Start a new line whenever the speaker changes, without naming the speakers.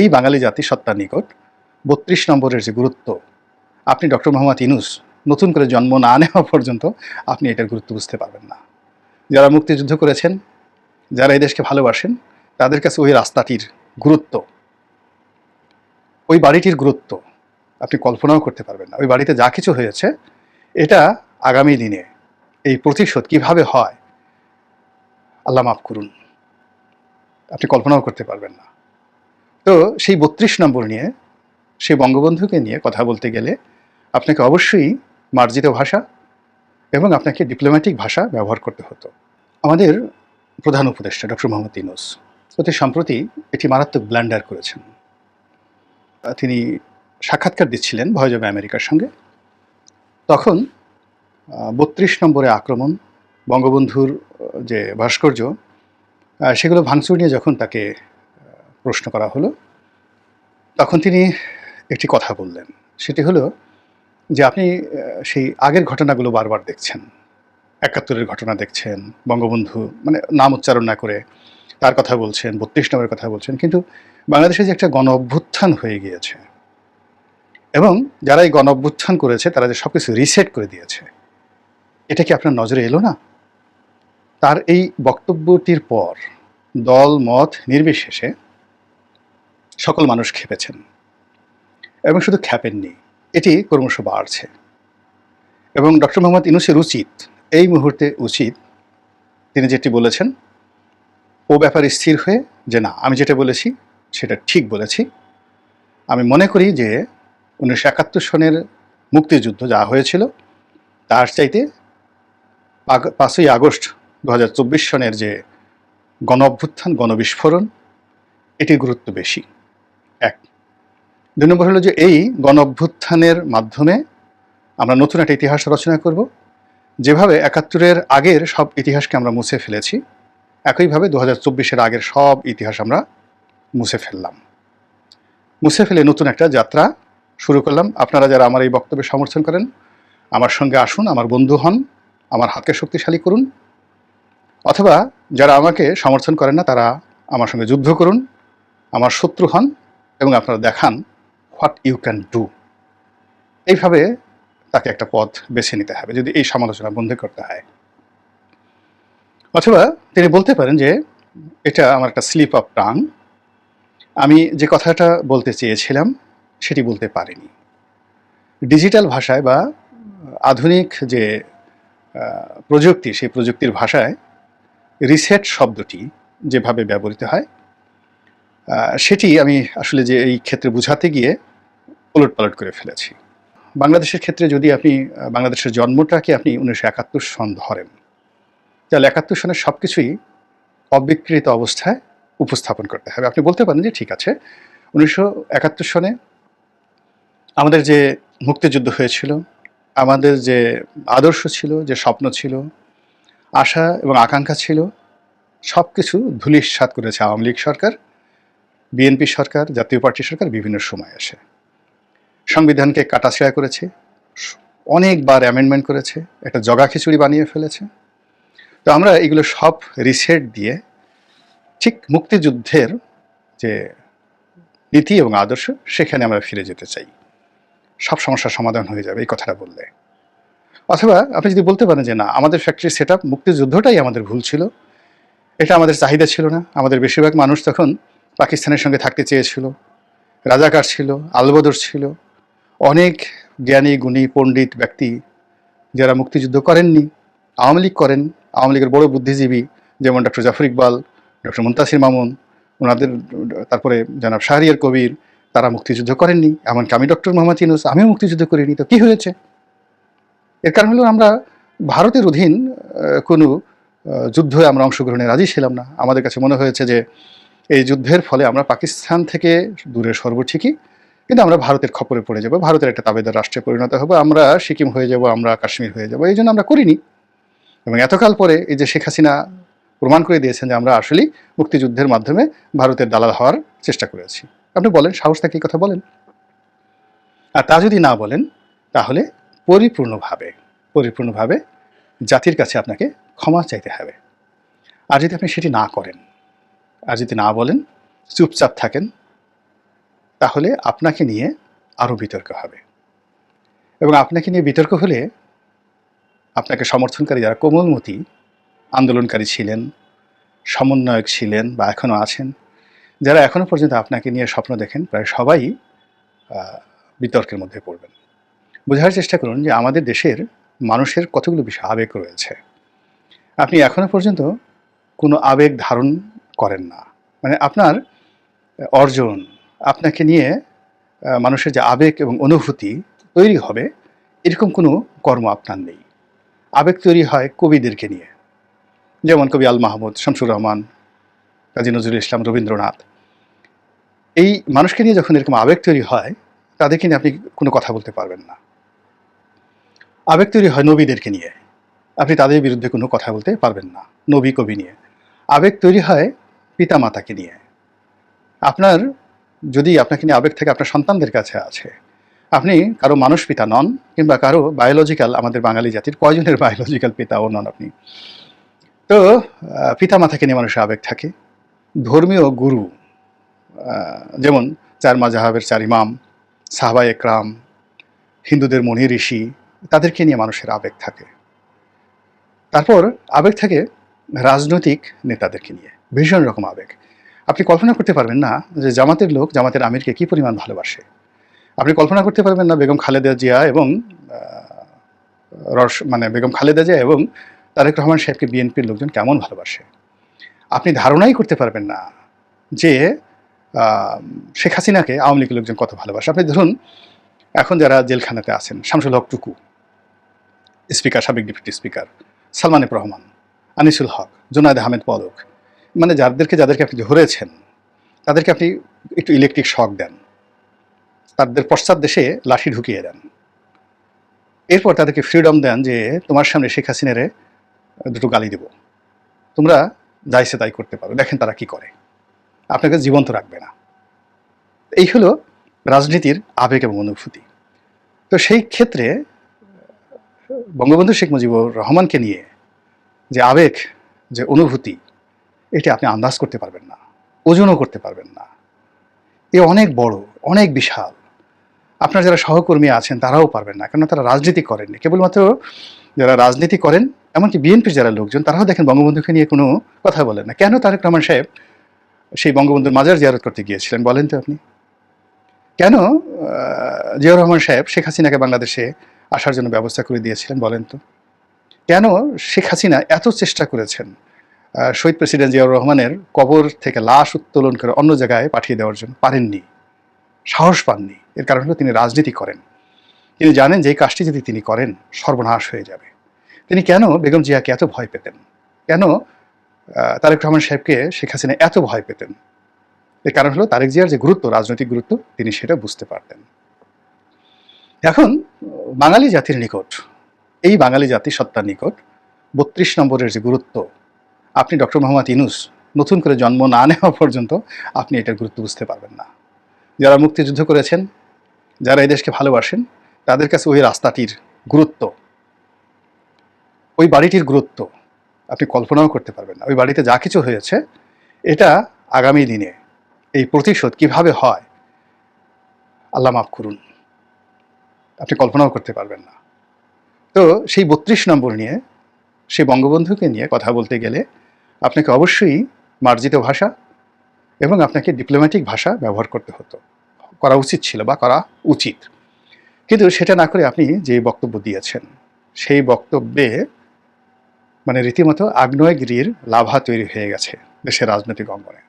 এই বাঙালি জাতি জাতিসত্তার নিকট বত্রিশ নম্বরের যে গুরুত্ব, আপনি ডক্টর মোহাম্মদ ইনুস নতুন করে জন্ম না নেওয়া পর্যন্ত আপনি এটার গুরুত্ব বুঝতে পারবেন না। যারা মুক্তিযুদ্ধ করেছেন, যারা এই দেশকে ভালোবাসেন, তাদের কাছে ওই রাস্তাটির গুরুত্ব, ওই বাড়িটির গুরুত্ব আপনি কল্পনাও করতে পারবেন না। ওই বাড়িতে যা কিছু হয়েছে, এটা আগামী দিনে এই প্রতিশোধ কীভাবে হয়, আল্লাহ মাফ করুন, আপনি কল্পনাও করতে পারবেন না। তো সেই বত্রিশ নম্বর নিয়ে সেই বঙ্গবন্ধুকে নিয়ে কথা বলতে গেলে আপনাকে অবশ্যই মার্জিত ভাষা এবং আপনাকে ডিপ্লোম্যাটিক ভাষা ব্যবহার করতে হতো। আমাদের প্রধান উপদেষ্টা ডক্টর মোহাম্মদ ইউনুস অতি সম্প্রতি এটি মারাত্মক ব্ল্যান্ডার করেছেন। তিনি সাক্ষাৎকার দিচ্ছিলেন ভয়জবে আমেরিকার সঙ্গে। তখন বত্রিশ নম্বরে আক্রমণ, বঙ্গবন্ধুর যে ভাস্কর্য সেগুলো ভাঙচুর নিয়ে যখন তাকে প্রশ্ন করা হলো। তখন তিনি একটি কথা বললেন। সেটি হলো যে আপনি সেই আগের ঘটনাগুলো বারবার দেখছেন। একাত্তরের ঘটনা দেখছেন, বঙ্গবন্ধু মানে নাম উচ্চারণ না করে তার কথা বলছেন, বত্রিশ নম্বরের কথা বলছেন, কিন্তু বাংলাদেশে যে একটা গণ অভ্যুত্থান হয়ে গিয়েছে এবং যারা এই গণ অভ্যুত্থান করেছে, তারা যে সব কিছু রিসেট করে দিয়েছে, এটা কি আপনার নজরে এলো না? তার এই বক্তব্যটির পর দল, মত নির্বিশেষে সকল মানুষ খেপেছেন এবং শুধু খ্যাপেননি এটি ক্রমশ বাড়ছে। এবং ডক্টর মোহাম্মদ ইনুসের উচিত, এই মুহূর্তে উচিত, তিনি যেটি বলেছেন, ও ব্যাপারে স্থির হয়ে যে না, আমি যেটা বলেছি, সেটা ঠিক বলেছি। আমি মনে করি যে উনিশশো একাত্তর সনের মুক্তিযুদ্ধ যা হয়েছিল, তার চাইতে পাঁচই আগস্ট দু হাজার চব্বিশ সনের যে গণ অভ্যুত্থান গণবিস্ফোরণ, এটির গুরুত্ব বেশি। এক। দুই নম্বর হলো যে এই গণ অভ্যুত্থানের মাধ্যমে আমরা নতুন একটা ইতিহাস রচনা করব, যেভাবে একাত্তরের আগের সব ইতিহাসকে আমরা মুছে ফেলেছি, একইভাবে দু হাজার চব্বিশের আগের সব ইতিহাস আমরা মুছে ফেললাম। মুছে ফেলে নতুন একটা যাত্রা শুরু করলাম। আপনারা যারা আমার এই বক্তব্যে সমর্থন করেন, আমার সঙ্গে আসুন, আমার বন্ধু হন, আমার হাতকে শক্তিশালী করুন। অথবা যারা আমাকে সমর্থন করেন না, তারা আমার সঙ্গে যুদ্ধ করুন, আমার শত্রু হন এবং আপনারা দেখান হোয়াট ইউ ক্যান ডু। এইভাবে তাকে একটা পথ বেছে নিতে হবে যদি এই সমালোচনা বন্ধ করতে হয়। অথবা তিনি বলতে পারেন যে, এটা আমার একটা স্লিপ অফ টাং। আমি যে কথাটা বলতে চেয়েছিলাম, সেটি বলতে পারিনি। ডিজিটাল ভাষায় বা আধুনিক যে প্রযুক্তি, সেই প্রযুক্তির ভাষায় রিসেট শব্দটি যেভাবে ব্যবহৃত হয় সেটি আমি আসলে যে এই ক্ষেত্রে বুঝাতে গিয়ে ওলট পালট করে ফেলেছি। বাংলাদেশের ক্ষেত্রে যদি আপনি বাংলাদেশের জন্মটাকে আপনি উনিশশো একাত্তর সন ধরেন, তাহলে একাত্তর সনের সব কিছুই অবিকৃত অবস্থায় উপস্থাপন করতে হবে। আপনি বলতে পারেন যে ঠিক আছে, উনিশশো একাত্তর সনে আমাদের যে মুক্তিযুদ্ধ হয়েছিল, আমাদের যে আদর্শ ছিল, যে স্বপ্ন ছিল, আশা এবং আকাঙ্ক্ষা ছিল সব কিছু ধুলিস্বাত করেছে আওয়ামী লীগ সরকার। বিএনপি সরকার, জাতীয় পার্টি সরকার বিভিন্ন সময় আসে। সংবিধানকে কাটাছেড়া করেছে, অনেকবার অ্যামেন্ডমেন্ট করেছে, একটা জগা খিচুড়ি বানিয়ে ফেলেছে। তো আমরা এগুলো সব রিসেট দিয়ে ঠিক মুক্তিযুদ্ধের যে নীতি এবং আদর্শ, সেখানে আমরা ফিরে যেতে চাই। সব সমস্যার সমাধান হয়ে যাবে এই কথাটা বললে। অথবা আপনি যদি বলতে পারেন যে না, আমাদের ফ্যাক্টরি সেট আপ মুক্তিযুদ্ধটাই আমাদের ভুল ছিল, এটা আমাদের চাহিদা ছিল না, আমাদের বেশিরভাগ মানুষ তখন পাকিস্তানের সঙ্গে থাকতে চেয়েছিল। রাজাকার ছিল, আলবদর ছিল। অনেক জ্ঞানী, গুণী, পণ্ডিত ব্যক্তি যারা মুক্তিযুদ্ধ করেননি, আওয়ামী লীগ করেন। আওয়ামী লীগের বড় বুদ্ধিজীবী যেমন ডক্টর জাফর ইকবাল, ডক্টর মুন্তাসির মামুন, ওনাদের, তারপরে জনাব শাহরিয়ার কবির, তারা মুক্তিযুদ্ধ করেননি। এমনকি আমি ডক্টর মোহাম্মদ ইউনুস, আমিও মুক্তিযুদ্ধ করিনি। তো কী হয়েছে? এর কারণ হলো আমরা ভারতের অধীন কোনো যুদ্ধে আমরা অংশগ্রহণে রাজি ছিলাম না। আমাদের কাছে মনে হয়েছে যে এই যুদ্ধের ফলে আমরা পাকিস্তান থেকে দূরে সরব ঠিকই, কিন্তু আমরা ভারতের খপরে পড়ে যাব, ভারতের একটা তাবেদার রাষ্ট্রে পরিণত হব, আমরা সিকিম হয়ে যাব, আমরা কাশ্মীর হয়ে যাব, এই জন্য আমরা করিনি। এবং এতকাল পরে এই যে শেখ হাসিনা প্রমাণ করে দিয়েছেন যে আমরা আসলেই মুক্তিযুদ্ধের মাধ্যমে ভারতের দালাল হওয়ার চেষ্টা করেছি। আপনি বলেন, সাহস থেকে কথা বলেন? আর তা যদি না বলেন, তাহলে পরিপূর্ণভাবে পরিপূর্ণভাবে জাতির কাছে আপনাকে ক্ষমা চাইতে হবে। আর যদি আপনি সেটি না করেন আর যদি না বলেন, চুপচাপ থাকেন, তাহলে আপনাকে নিয়ে আরও বিতর্ক হবে। এবং আপনাকে নিয়ে বিতর্ক হলে আপনাকে সমর্থনকারী যারা কোমলমতি, আন্দোলনকারী ছিলেন, সমন্বয়ক ছিলেন বা এখনও আছেন, যারা এখনও পর্যন্ত আপনাকে নিয়ে স্বপ্ন দেখেন, প্রায় সবাই বিতর্কের মধ্যে পড়বেন। বোঝার চেষ্টা করুন যে আমাদের দেশের মানুষের কতগুলো বিষয় আবেগ রয়েছে। আপনি এখনও পর্যন্ত কোনো আবেগ ধারণ করেন না। মানে আপনার অর্জন আপনাকে নিয়ে মানুষের যে আবেগ এবং অনুভূতি তৈরি হবে, এরকম কোনো কর্ম আপনার নেই। আবেগ তৈরি হয় কবিদেরকে নিয়ে। যেমন কবি আল মাহমুদ, শামসুর রহমান, কাজী নজরুল ইসলাম, রবীন্দ্রনাথ। এই মানুষকে নিয়ে যখন এরকম আবেগ তৈরি হয়, তাদেরকে নিয়ে আপনি কোনো কথা বলতে পারবেন না। আবেগ তৈরি হয় নবীদেরকে নিয়ে। আপনি তাদের বিরুদ্ধে কোনো কথা বলতে পারবেন না নবী কবি নিয়ে। আবেগ তৈরি হয় পিতা মাতাকে নিয়ে। আপনার যদি আপনাকে নিয়ে আবেগ থেকে আপনার সন্তানদের কাছে আছে আপনি কারও মানুষ পিতা নন কিংবা কারও বায়োলজিক্যাল আমাদের বাঙালি জাতির কয়জনের বায়োলজিক্যাল পিতাও নন আপনি। তো আহ, পিতা মাতাকে নিয়ে মানুষের আবেগ থাকে। ধর্মীয় গুরু যেমন চার মাজাহাবের চার ইমাম সাহবা একরাম হিন্দুদের মনি ঋষি তাদেরকে নিয়ে মানুষের আবেগ থাকে। তারপর আবেগ থাকে রাজনৈতিক নেতাদেরকে নিয়ে। ভীষণ রকম আবেগ। আপনি কল্পনা করতে পারবেন না যে জামাতের লোক জামাতের আমিরকে কি পরিমাণ ভালোবাসে। আপনি কল্পনা করতে পারবেন না বেগম খালেদা জিয়া এবং রস মানে বেগম খালেদা জিয়া এবং তারেক রহমান সাহেবকে বিএনপির লোকজন কেমন ভালোবাসে। আপনি ধারণাই করতে পারবেন না যে শেখ হাসিনাকে আওয়ামী লীগের লোকজন কত ভালোবাসে। আপনি ধরুন, এখন যারা জেলখানাতে আছেন, শামসুল হক টুকু, স্পিকার, সাবেক deputy speaker Salman F Rahman, Anisul Haque, Junaid Ahmed পদক মানে যাদেরকে যাদেরকে আপনি ধরেছেন, তাদেরকে আপনি একটু ইলেকট্রিক শক দেন। তাদের পশ্চাৎ দেশে লাঠি ঢুকিয়ে দেন। এরপর তাদেরকে ফ্রিডম দেন যে, তোমার সামনে শেখ হাসিনারে দুটো গালি দেব। তোমরা যাইছে তাই করতে পারো। দেখেন তারা কি করে। আপনাকে জীবন্ত রাখবে না। এই হলো রাজনীতির আবেগ এবং অনুভূতি। তো সেই ক্ষেত্রে বঙ্গবন্ধু শেখ মুজিবুর রহমানকে নিয়ে যে আবেগ, যে অনুভূতি এটি আপনি আন্দাজ করতে পারবেন না, ওজনও করতে পারবেন না। এ অনেক বড়, অনেক বিশাল। আপনার যারা সহকর্মী আছেন তারাও পারবেন না কেন তারা রাজনীতি করেননি। কেবলমাত্র যারা রাজনীতি করেন, এমনকি বিএনপির যারা লোকজন, তারাও দেখেন বঙ্গবন্ধুকে নিয়ে কোনো কথা বলেন না। কেন তারেক রহমান সাহেব সেই বঙ্গবন্ধুর মাজার জিয়ারত করতে গিয়েছিলেন, বলেন তো আপনি? কেন জিয়াউর রহমান সাহেব শেখ হাসিনাকে বাংলাদেশে আসার জন্য ব্যবস্থা করে দিয়েছিলেন, বলেন তো? কেন শেখ হাসিনা এত চেষ্টা করেছেন শহীদ প্রেসিডেন্ট জিয়াউর রহমানের কবর থেকে লাশ উত্তোলন করে অন্য জায়গায় পাঠিয়ে দেওয়ার জন্য পারেননি, সাহস পাননি। এর কারণ হলো তিনি রাজনীতি করেন। তিনি জানেন যে এই কাজটি যদি তিনি করেন, সর্বনাশ হয়ে যাবে। তিনি কেন বেগম জিয়াকে এত ভয় পেতেন? কেন তারেক রহমান সাহেবকে শেখ হাসিনা এত ভয় পেতেন? এর কারণ হলো তারেক জিয়ার যে গুরুত্ব, রাজনৈতিক গুরুত্ব, তিনি সেটা বুঝতে পারতেন। এখন, বাঙালি জাতির নিকট, এই বাঙালি জাতি সত্তার নিকট বত্রিশ নম্বরের যে গুরুত্ব আপনি ডক্টর মোহাম্মদ ইনুস নতুন করে জন্ম না নেওয়া পর্যন্ত আপনি এটার গুরুত্ব বুঝতে পারবেন না। যারা মুক্তিযুদ্ধ করেছেন, যারা এই দেশকে ভালোবাসেন, তাদের কাছে ওই রাস্তাটির গুরুত্ব, ওই বাড়িটির গুরুত্ব আপনি কল্পনাও করতে পারবেন না। ওই বাড়িতে যা কিছু হয়েছে, এটা আগামী দিনে এই প্রতিশোধ কীভাবে হয়, আল্লাহ মাফ করুন, আপনি কল্পনাও করতে পারবেন না। তো সেই বত্রিশ নম্বর নিয়ে সেই বঙ্গবন্ধুকে নিয়ে কথা বলতে গেলে আপনাকে অবশ্যই মার্জিত ভাষা এবং আপনাকে ডিপ্লোম্যাটিক ভাষা ব্যবহার করতে হতো। করা উচিত ছিল বা করা উচিত। কিন্তু সেটা না করে আপনি যে বক্তব্য দিয়েছেন, সেই বক্তব্যে মানে রীতিমতো আগ্নেয়গিরির লাভা তৈরি হয়ে গেছে দেশের রাজনৈতিক অঙ্গনে।